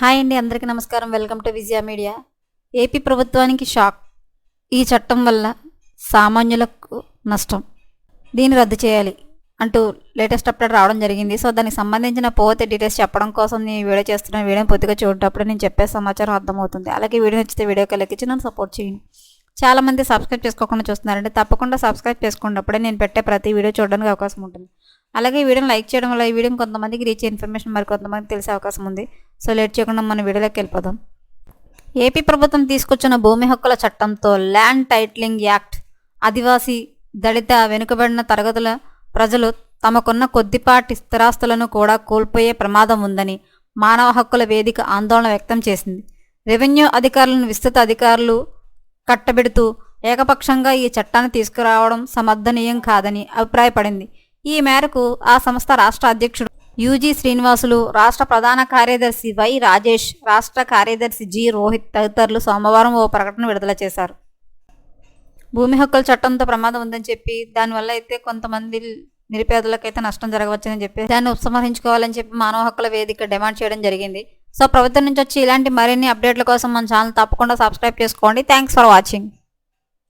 Hi అండి అందరికీ నమస్కారం. Welcome to Vijaya media. AP ప్రభుత్వానికి షాక్. ఈ చట్టం వల్ల సామాన్యులకు నష్టం. దీన్ని రద్దు చేయాలి అంటూ లేటెస్ట్ అప్డేట్ రావడం జరిగింది. సో దానికి సంబంధించిన పోతే డీటెయిల్స్ చెప్పడం కోసం నేను వీడియో చేస్తున్న వీడియో పూర్తిగా చూడటప్పుడు నేను చెప్పే సమాచారం అర్థమవుతుంది. అలాగే వీడియో నచ్చితే వీడియోకి లెక్కించి నన్ను సపోర్ట్ చేయండి. చాలా మంది సబ్స్క్రైబ్ చేసుకోకుండా చూస్తున్నారండి. తప్పకుండా సబ్స్క్రైబ్ చేసుకున్నప్పుడే నేను పెట్టే ప్రతి వీడియో చూడడానికి అవకాశం ఉంటుంది. అలాగే ఈ వీడియోని లైక్ చేయడం వల్ల ఈ వీడియో కొంతమందికి రీచ్ ఇన్ఫర్మేషన్ మరి కొంతమందికి తెలిసే అవకాశం ఉంది. సో లేట్ చేయకుండా మనం వీడియోలోకి వెళ్ళిపోదాం. ఏపీ ప్రభుత్వం తీసుకొచ్చిన భూమి హక్కుల చట్టంతో ల్యాండ్ టైట్లింగ్ యాక్ట్ ఆదివాసీ దళిత వెనుకబడిన తరగతుల ప్రజలు తమకున్న కొద్దిపాటి స్థిరాస్తులను కూడా కోల్పోయే ప్రమాదం ఉందని మానవ హక్కుల వేదిక ఆందోళన వ్యక్తం చేసింది. రెవెన్యూ అధికారులను విస్తృత అధికారులు కట్టబెడుతూ ఏకపక్షంగా ఈ చట్టాన్ని తీసుకురావడం సమర్థనీయం కాదని అభిప్రాయపడింది. ఈ మేరకు ఆ సంస్థ రాష్ట్ర అధ్యక్షుడు యూజీ శ్రీనివాసులు రాష్ట్ర ప్రధాన కార్యదర్శి వై రాజేష్ రాష్ట్ర కార్యదర్శి జి రోహిత్ తదితరులు సోమవారం ఓ ప్రకటన విడుదల చేశారు. భూమి హక్కుల చట్టంతో ప్రమాదం ఉందని చెప్పి దానివల్ల అయితే కొంతమంది నిరుపేదలకైతే నష్టం జరగవచ్చని చెప్పి దాన్ని ఉపసంహరించుకోవాలని చెప్పి మానవ హక్కుల వేదిక డిమాండ్ చేయడం జరిగింది. సో ప్రభుత్వం నుంచి వచ్చి ఇలాంటి మరిన్ని అప్డేట్ల కోసం మన ఛానల్ తప్పకుండా సబ్స్క్రైబ్ చేసుకోండి. Thanks for watching.